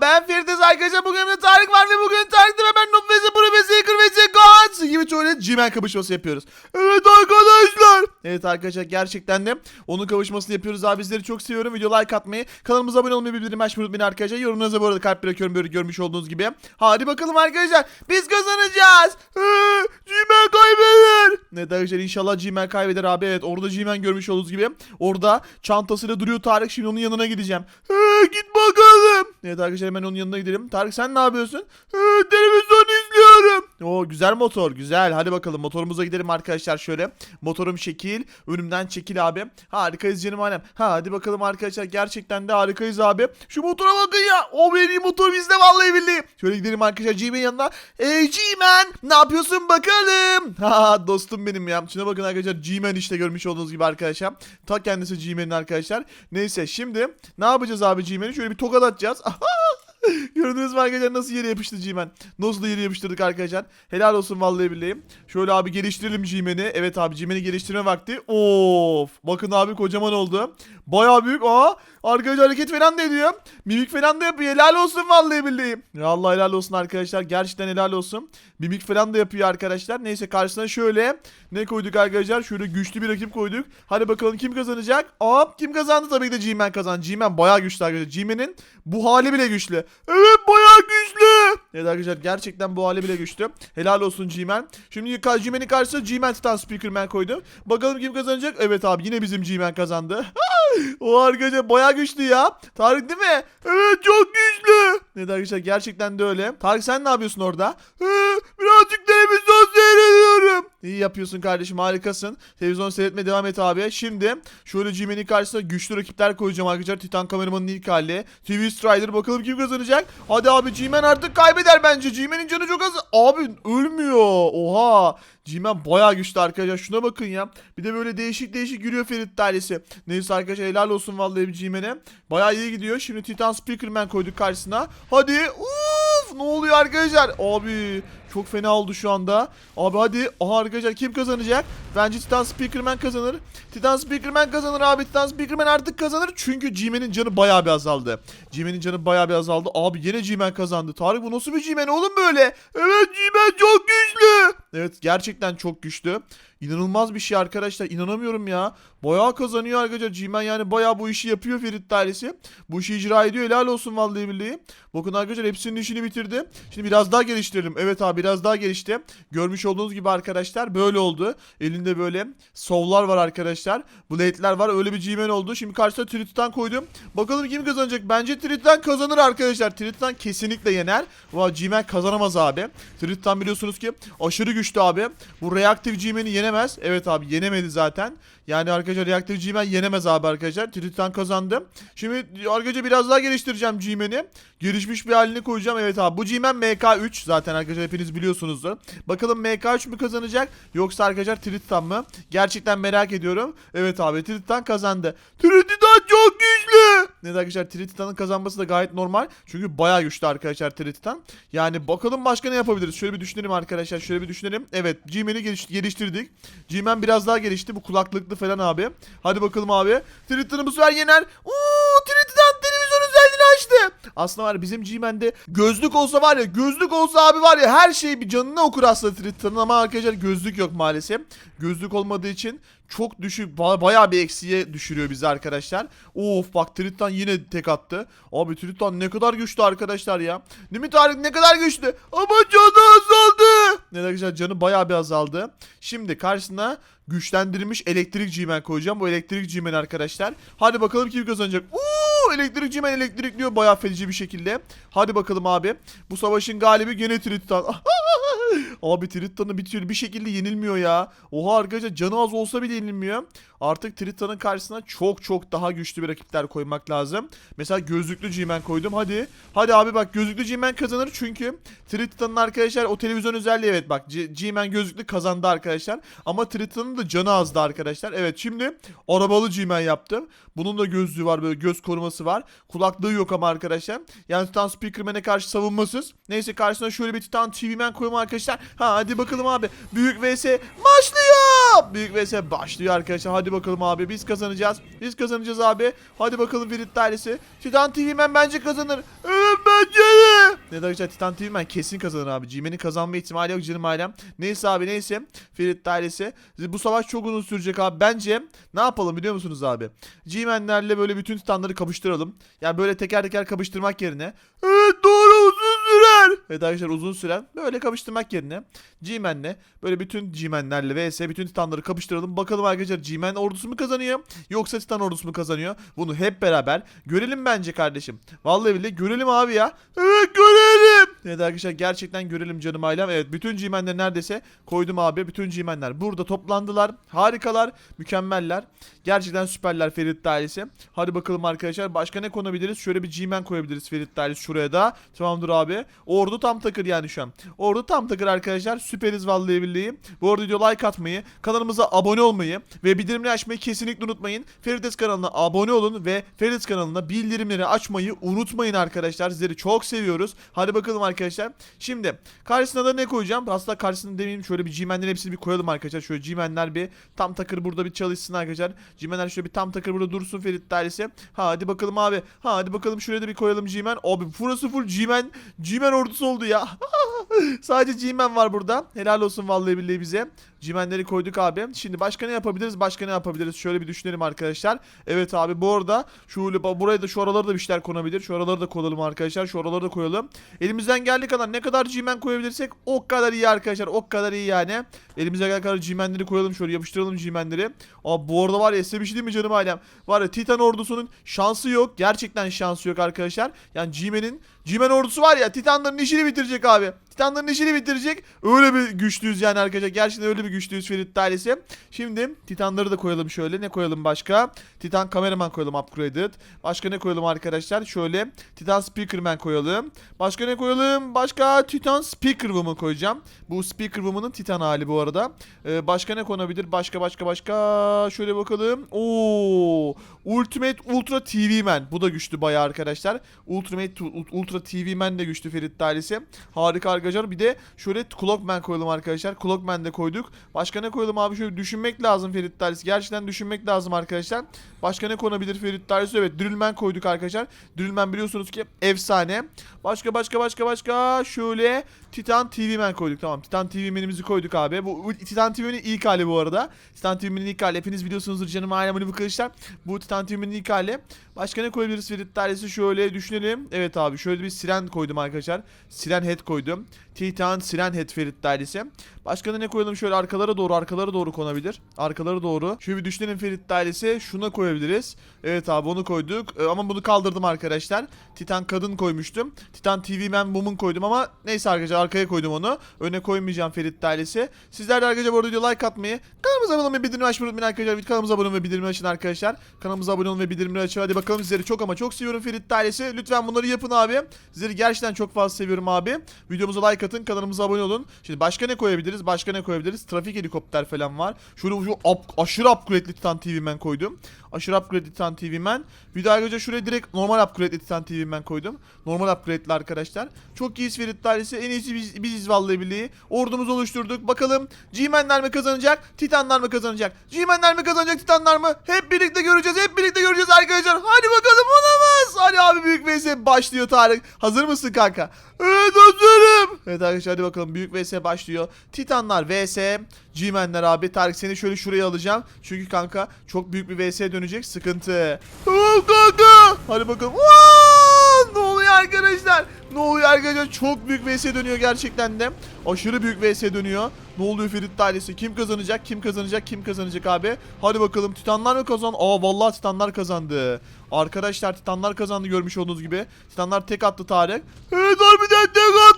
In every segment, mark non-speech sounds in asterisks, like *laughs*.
Ben Firdevs arkadaşlar bugün de Tarık var ve bugün Tarık'ta ve ben Noob ve Zeburu ve Zeker ve Zekans gibi şöyle G-Man kapışması yapıyoruz. Evet arkadaşlar. Evet arkadaşlar gerçekten de onun kavuşmasını yapıyoruz abi bizleri çok seviyorum. Video like atmayı, kanalımıza abone olmayı, bildirim açmayı unutmayın arkadaşlar. Yorumlarınıza bu arada kalp bırakıyorum böyle görmüş olduğunuz gibi. Hadi bakalım arkadaşlar biz kazanacağız. G-Man kaybeder. Evet arkadaşlar inşallah G-Man kaybeder abi. Evet orada G-Man görmüş olduğunuz gibi. Orada çantasıyla duruyor Tarık. Şimdi onun yanına gideceğim. Git bakalım. Evet arkadaşlar hemen onun yanına gidelim. Tarık sen ne yapıyorsun? Televizyon izliyorum. Oo güzel motor güzel. Hadi bakalım motorumuza gidelim arkadaşlar şöyle. Motorum şekil. Önümden çekil abi. Harikayız canım alem. Ha hadi bakalım arkadaşlar gerçekten de harikayız abi. Şu motora bakın ya. O benim motor bizde vallahi billahi. Şöyle gidelim arkadaşlar G-Man yanına. Ey G-Man ne yapıyorsun bakalım. *laughs* Ha dostum benim ya. Şuna bakın arkadaşlar G-Man işte görmüş olduğunuz gibi arkadaşlar. Ta kendisi G-Man'in arkadaşlar. Neyse şimdi ne yapacağız abi G-Man'i? Şöyle bir tokat atacağız. *laughs* Gördünüz mü arkadaşlar nasıl yere yapıştı G-Man? Nasıl da yere yapıştırdık arkadaşlar. Helal olsun vallahi billahi. Şöyle abi geliştirelim G-Man'i. Evet abi G-Man'i geliştirme vakti. Of. Bakın abi kocaman oldu. Baya büyük. Aa arkadaşlar hareket falan da ediyor. Mimik falan da yapıyor. Helal olsun vallahi billahi. Ya Allah helal olsun arkadaşlar. Gerçekten helal olsun. Mimik falan da yapıyor arkadaşlar. Neyse karşısına şöyle ne koyduk arkadaşlar? Şöyle güçlü bir rakip koyduk. Hadi bakalım kim kazanacak? Aa kim kazandı? Tabii ki de G-Man kazandı. G-Man bayağı güçlü arkadaşlar. G-Man'in bu hali bile güçlü. Evet bayağı güçlü. Evet arkadaşlar gerçekten bu hali bile güçlü. Helal olsun G-Man. Şimdi G-Man'in karşısına G-Man Titan Speakerman koydum. Bakalım kim kazanacak? Evet abi yine bizim G-Man kazandı. *laughs* o arkadaşlar bayağı güçlü ya. Tarık değil mi? Evet çok güçlü. Evet arkadaşlar gerçekten de öyle. Tarık sen ne yapıyorsun orada? Ee, birazcık televizyon seyrediyorum. İyi yapıyorsun kardeşim harikasın. Televizyon seyretmeye devam et abi. Şimdi şöyle G-Man'in karşısına güçlü rakipler koyacağım arkadaşlar. Titan kameramanın ilk hali. TV Strider bakalım kim kazanacak. Hadi abi G-Man artık kaybeder bence. G-Man'in canı çok az. Abi ölmüyor. Oha. G-Man bayağı güçlü arkadaşlar. Şuna bakın ya. Bir de böyle değişik değişik yürüyor Ferit ailesi. Neyse arkadaşlar helal olsun vallahi G-Man'e. Bayağı iyi gidiyor. Şimdi Titan Speakerman koyduk karşısına. Hadi. Uf, ne oluyor arkadaşlar? Abi çok fena oldu şu anda. Abi hadi. Aha arkadaşlar kim kazanacak? Bence Titan Speakerman kazanır. Titan Speakerman kazanır abi. Titan Speakerman artık kazanır. Çünkü G-Man'in canı bayağı bir azaldı. G-Man'in canı bayağı bir azaldı. Abi yine G-Man kazandı. Tarık bu nasıl bir G-Man oğlum böyle? Evet G-Man çok güçlü. Evet gerçekten çok güçlü. İnanılmaz bir şey arkadaşlar. İnanamıyorum ya. Bayağı kazanıyor arkadaşlar. G-Man yani bayağı bu işi yapıyor Ferit ailesi. Bu işi icra ediyor. Helal olsun vallahi billahi. Bakın arkadaşlar hepsinin işini bitirdi. Şimdi biraz daha geliştirelim. Evet abi biraz daha gelişti. Görmüş olduğunuz gibi arkadaşlar böyle oldu. Elinde böyle sovlar var arkadaşlar. Blade'ler var. Öyle bir G-Man oldu. Şimdi karşısına Triton koydum. Bakalım kim kazanacak? Bence Triton kazanır arkadaşlar. Triton kesinlikle yener. Vay G-Man kazanamaz abi. Triton biliyorsunuz ki aşırı güçlü abi. Bu reaktif G-Man'i yenemez. Evet abi yenemedi zaten. Yani arkadaşlar reaktif G-Man yenemez abi arkadaşlar. Triton kazandı. Şimdi arkadaşlar biraz daha geliştireceğim G-Man'i. Gelişmiş bir halini koyacağım. Evet abi bu G-Man MK3 zaten arkadaşlar hepiniz biliyorsunuzdur. Bakalım MK3 mü kazanacak yoksa arkadaşlar Triton mı? Gerçekten merak ediyorum. Evet abi Triton kazandı. Triton çok güçlü. Ne arkadaşlar Triton'ın kazanması da gayet normal. Çünkü bayağı güçlü arkadaşlar Triton. Yani bakalım başka ne yapabiliriz? Şöyle bir düşünelim arkadaşlar. Şöyle bir düşünelim. Evet G-Man'i geliş- geliştirdik. G-Man biraz daha gelişti. Bu kulaklıklı falan abi. Hadi bakalım abi. Triton'u bu sefer yener. Uuu Triton açtı. Aslında var ya bizim G-Man'de gözlük olsa var ya gözlük olsa abi var ya her şey bir canına okur aslında Triton'un ama arkadaşlar gözlük yok maalesef. Gözlük olmadığı için çok düşük ba- bayağı bir eksiye düşürüyor bizi arkadaşlar. Of bak Triton yine tek attı. Abi Triton ne kadar güçlü arkadaşlar ya. Mi Tarık ne kadar güçlü. Ama canı azaldı. Ne arkadaşlar canı bayağı bir azaldı. Şimdi karşısına güçlendirilmiş elektrik G-Man koyacağım. Bu elektrik G-Man arkadaşlar. Hadi bakalım kim kazanacak. Uuu elektrik G-Man elektrikliyor bayağı feci bir şekilde. Hadi bakalım abi. Bu savaşın galibi gene Triton. *laughs* *laughs* Abi Triton'u bir türlü bir şekilde yenilmiyor ya. Oha arkadaşlar canı az olsa bile yenilmiyor. Artık Triton'un karşısına çok çok daha güçlü bir rakipler koymak lazım. Mesela gözlüklü G-Man koydum. Hadi. Hadi abi bak gözlüklü G-Man kazanır çünkü Triton'un arkadaşlar o televizyon özelliği evet bak G-Man gözlüklü kazandı arkadaşlar. Ama Triton'un da canı azdı arkadaşlar. Evet şimdi arabalı G-Man yaptım. Bunun da gözlüğü var böyle göz koruması var. Kulaklığı yok ama arkadaşlar. Yani Titan Speakerman'e karşı savunmasız. Neyse karşısına şöyle bir Titan TV-Man koyalım arkadaşlar. Ha hadi bakalım abi. Büyük vs başlıyor. Büyük vs başlıyor arkadaşlar. Hadi bakalım abi biz kazanacağız. Biz kazanacağız abi. Hadi bakalım Ferit dairesi. Titan TV-Man bence kazanır. Evet bence de. Ne arkadaşlar Titan TV ben kesin kazanır abi. G-Man'in kazanma ihtimali yok canım ailem. Neyse abi neyse. Ferit dairesi. Bu savaş çok uzun sürecek abi. Bence ne yapalım biliyor musunuz abi? G-Man'lerle böyle bütün Titanları kapıştıralım. Yani böyle teker teker kapıştırmak yerine. Evet doğru sürer. Evet arkadaşlar uzun süren böyle kapıştırmak yerine G-Man'le böyle bütün G-Man'lerle vs bütün Titanları kapıştıralım. Bakalım arkadaşlar G-Man ordusu mu kazanıyor yoksa Titan ordusu mu kazanıyor? Bunu hep beraber görelim bence kardeşim. Vallahi billahi görelim abi ya. Evet görelim. Evet arkadaşlar gerçekten görelim canım ailem. Evet bütün G-Man'leri neredeyse koydum abi. Bütün G-Man'ler burada toplandılar. Harikalar, mükemmeller. Gerçekten süperler Ferit ailesi. Hadi bakalım arkadaşlar başka ne konabiliriz? Şöyle bir G-Man koyabiliriz Ferit ailesi şuraya da. Tamamdır abi. Ordu tam takır yani şu an. Ordu tam takır arkadaşlar. Süperiz vallahi billahi. Bu arada video like atmayı, kanalımıza abone olmayı ve bildirimleri açmayı kesinlikle unutmayın. Ferides kanalına abone olun ve Ferides kanalına bildirimleri açmayı unutmayın arkadaşlar. Sizleri çok seviyoruz. Hadi bakalım arkadaşlar. Şimdi karşısına da ne koyacağım? Aslında karşısına demeyeyim şöyle bir G-Man'lerin hepsini bir koyalım arkadaşlar. Şöyle G-Man'ler bir tam takır burada bir çalışsın arkadaşlar. G-Man'ler şöyle bir tam takır burada dursun Ferit dairesi. Ha hadi bakalım abi. Ha hadi bakalım şuraya da bir koyalım G-Man. Abi burası full G-Man. G-Man ordusu oldu ya. *laughs* Sadece G-Man var burada. Helal olsun vallahi billahi bize. G-Man'leri koyduk abi. Şimdi başka ne yapabiliriz? Başka ne yapabiliriz? Şöyle bir düşünelim arkadaşlar. Evet abi bu arada ba- buraya da şu aralara da bir şeyler konabilir. Şu araları da koyalım arkadaşlar. Şu araları da koyalım. Elimizden geldiği kadar ne kadar G-Man koyabilirsek o kadar iyi arkadaşlar. O kadar iyi yani. Elimizden geldiği kadar G-Man'leri koyalım. Şöyle yapıştıralım G-Man'leri. Abi bu arada var ya size bir şey diyeyim mi canım ailem? Var ya Titan ordusunun şansı yok. Gerçekten şansı yok arkadaşlar. Yani G-Man'in G-Man ordusu var ya Titanların işini bitirecek abi. Titanların işini bitirecek. Öyle bir güçlüyüz yani arkadaşlar. Gerçekten öyle bir güçlüyüz Ferit ailesi. Şimdi Titanları da koyalım şöyle. Ne koyalım başka? Titan kameraman koyalım upgraded. Başka ne koyalım arkadaşlar? Şöyle Titan speakerman koyalım. Başka ne koyalım? Başka Titan speaker woman koyacağım. Bu speaker woman'ın Titan hali bu arada. Ee, başka ne konabilir? Başka başka başka. Şöyle bakalım. Oo! Ultimate Ultra TV Man. Bu da güçlü bayağı arkadaşlar. Ultimate Ultra TV Man de güçlü Ferit ailesi. Harika arkadaşlar. Bir de şöyle Clockman koyalım arkadaşlar. Clockman de koyduk. Başka ne koyalım abi? Şöyle düşünmek lazım Ferit ailesi. Gerçekten düşünmek lazım arkadaşlar. Başka ne konabilir Ferit ailesi? Evet Drillman koyduk arkadaşlar. Drillman biliyorsunuz ki efsane. Başka başka başka başka şöyle Titan TV Man koyduk. Tamam Titan TV Man'imizi koyduk abi. Bu, bu Titan TV'nin ilk hali bu arada. Titan TV'nin ilk hali. Hepiniz biliyorsunuzdur canım ailemini bu arkadaşlar. Bu Titan TV'nin ilk hali. Başka ne koyabiliriz Ferit ailesi? Şöyle düşünelim. Evet abi şöyle bir siren koydum arkadaşlar. Siren head koydum. Titan Siren Head Ferit dairesi. Başka da ne koyalım şöyle arkalara doğru arkalara doğru konabilir. Arkalara doğru. Şöyle bir düşünelim Ferit dairesi. Şuna koyabiliriz. Evet abi onu koyduk. Ee, ama bunu kaldırdım arkadaşlar. Titan kadın koymuştum. Titan TV Man Woman koydum ama neyse arkadaşlar arkaya koydum onu. Öne koymayacağım Ferit dairesi. Sizler de arkadaşlar bu arada video like atmayı, kanalımıza abone olmayı, bildirimleri açmayı unutmayın arkadaşlar. Kanalımıza abone olmayı, bildirimleri açın arkadaşlar. Kanalımıza abone olun ve bildirimleri açın. Hadi bakalım sizleri çok ama çok seviyorum Ferit dairesi. Lütfen bunları yapın abi. Sizleri gerçekten çok fazla seviyorum abi. Videomuza like atın, kanalımıza abone olun. Şimdi başka ne koyabiliriz? Başka ne koyabiliriz? Trafik helikopter falan var. Şöyle şu up, aşırı upgrade'li Titan TV Man koydum. Aşırı upgrade'li Titan TV Man. Bir daha arkadaşlar şuraya direkt normal upgrade'li Titan TV Man koydum. Normal upgrade'li arkadaşlar. Çok iyi Ferit dairesi. En iyisi biz, biziz vallahi billahi. Ordumuzu oluşturduk. Bakalım G-Man'ler mi kazanacak? Titanlar mı kazanacak? G-Man'ler mi kazanacak? Titanlar mı? Hep birlikte göreceğiz. Hep birlikte göreceğiz arkadaşlar. Hadi bakalım olamaz. Hadi abi büyük vs başlıyor Tarık. Hazır mısın kanka? Evet hazırım. Evet arkadaşlar hadi bakalım büyük vs başlıyor. Titanlar vs G-Man'ler abi. Tarık seni şöyle şuraya alacağım. Çünkü kanka çok büyük bir vs dönecek. Sıkıntı. Tamam kanka. Hadi bakalım. Aa, ne oluyor arkadaşlar? Ne oluyor arkadaşlar? Çok büyük vs dönüyor gerçekten de. Aşırı büyük vs dönüyor. Ne oluyor Ferit ailesi? Kim kazanacak? Kim kazanacak? Kim kazanacak abi? Hadi bakalım. Titanlar mı kazan? Aa vallahi Titanlar kazandı. Arkadaşlar Titanlar kazandı görmüş olduğunuz gibi. Titanlar tek attı Tarık. Evet harbiden tek attı.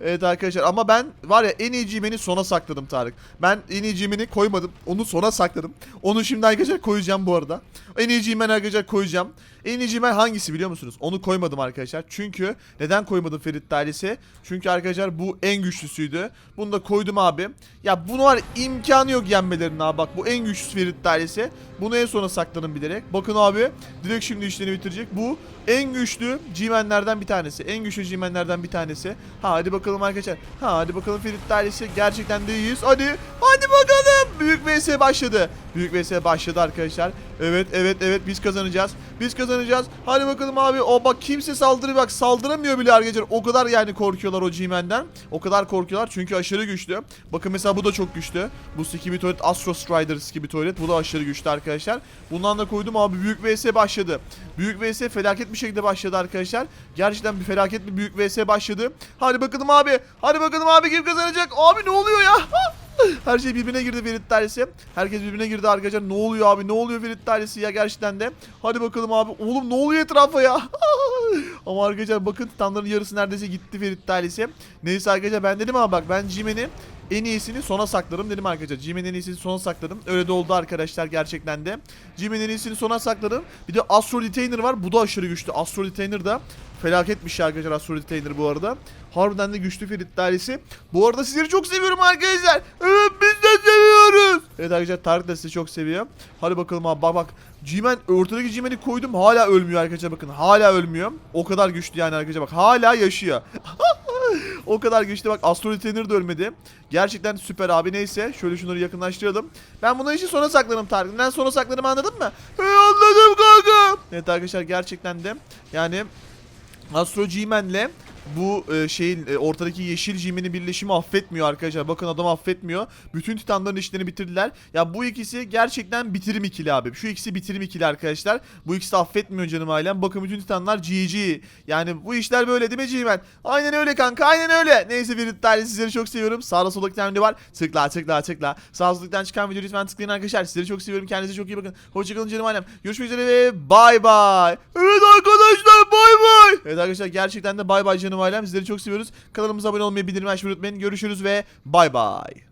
Evet arkadaşlar ama ben var ya en iyi G-Man'i sona sakladım Tarık. Ben en iyi G-Man'i koymadım. Onu sona sakladım. Onu şimdi arkadaşlar koyacağım bu arada. En iyi G-Man arkadaşlar koyacağım. En iyi G-Man hangisi biliyor musunuz? Onu koymadım arkadaşlar. Çünkü neden koymadım Ferit ailesi? Çünkü arkadaşlar bu en güçlüsüydü. Bunu da koydum abi. Ya bunu var imkanı yok yenmelerinin abi bak. Bu en güçlüsü Ferit ailesi. Bunu en sona sakladım bilerek. Bakın abi direkt şimdi işlerini bitirecek. Bu en güçlü G-Man'lerden bir tanesi. En güçlü G-Man'lerden bir tanesi. Ha hadi bakalım arkadaşlar. Ha hadi bakalım Ferit ailesi gerçekten de iyiyiz. Hadi hadi bakalım. Büyük vs başladı. Büyük vs başladı arkadaşlar. Evet evet evet biz kazanacağız. Biz kazanacağız. Hadi bakalım abi. O bak kimse saldırı bak saldıramıyor bile arkadaşlar. O kadar yani korkuyorlar o G-Man'den. O kadar korkuyorlar çünkü aşırı güçlü. Bakın mesela bu da çok güçlü. Bu Skibidi Tuvalet Astro Strider Skibidi Tuvalet. Bu da aşırı güçlü arkadaşlar. Bundan da koydum abi büyük vs başladı. Büyük vs felaket bir şekilde başladı arkadaşlar. Gerçekten bir felaket bir büyük vs başladı. Hadi bakalım abi. Hadi bakalım abi kim kazanacak? Abi ne oluyor ya? Her şey birbirine girdi Ferit Dairesi. Herkes birbirine girdi arkadaşlar. Ne oluyor abi? Ne oluyor Ferit Dairesi ya gerçekten de. Hadi bakalım abi. Oğlum ne oluyor etrafa ya? *laughs* Ama arkadaşlar bakın titanların yarısı neredeyse gitti Ferit Dairesi. Neyse arkadaşlar ben dedim ama bak ben Jimen'i en iyisini sona saklarım dedim arkadaşlar. Jimen'in en iyisini sona sakladım. Öyle de oldu arkadaşlar gerçekten de. Jimen'in en iyisini sona sakladım. Bir de Astro Retainer var. Bu da aşırı güçlü. Astro Retainer da felaket bir şey arkadaşlar Astro Retainer bu arada. Harbiden de güçlü Ferit dairesi. Bu arada sizleri çok seviyorum arkadaşlar. Evet biz de seviyoruz. Evet arkadaşlar Tarık da sizi çok seviyor. Hadi bakalım abi bak bak. G-Man ortadaki G-Man'i koydum hala ölmüyor arkadaşlar bakın. Hala ölmüyor. O kadar güçlü yani arkadaşlar bak. Hala yaşıyor. *laughs* *laughs* o kadar güçlü bak Astro Retainer de ölmedi. Gerçekten süper abi neyse. Şöyle şunları yakınlaştıralım. Ben bunları işi sona saklarım Tarık. Neden sona saklarım anladın mı? He anladım kanka. Evet arkadaşlar gerçekten de yani Astro G-Man'le bu e, şeyin e, ortadaki yeşil G-Man'in birleşimi affetmiyor arkadaşlar. Bakın adam affetmiyor. Bütün titanların işlerini bitirdiler. Ya bu ikisi gerçekten bitirim ikili abi. Şu ikisi bitirim ikili arkadaşlar. Bu ikisi affetmiyor canım ailem. Bakın bütün titanlar GG. Yani bu işler böyle değil mi G-Man? Aynen öyle kanka aynen öyle. Neyse bir tane sizleri çok seviyorum. Sağda solda tane video var. Tıkla tıkla tıkla. Sağ soldaktan çıkan videoyu lütfen tıklayın arkadaşlar. Sizleri çok seviyorum. Kendinize çok iyi bakın. Hoşçakalın canım ailem. Görüşmek üzere ve bay bay. Evet arkadaşlar bay bay. Evet arkadaşlar gerçekten de bay bay canım ailem. Sizleri çok seviyoruz. Kanalımıza abone olmayı, bildirim açmayı unutmayın. Görüşürüz ve bay bay.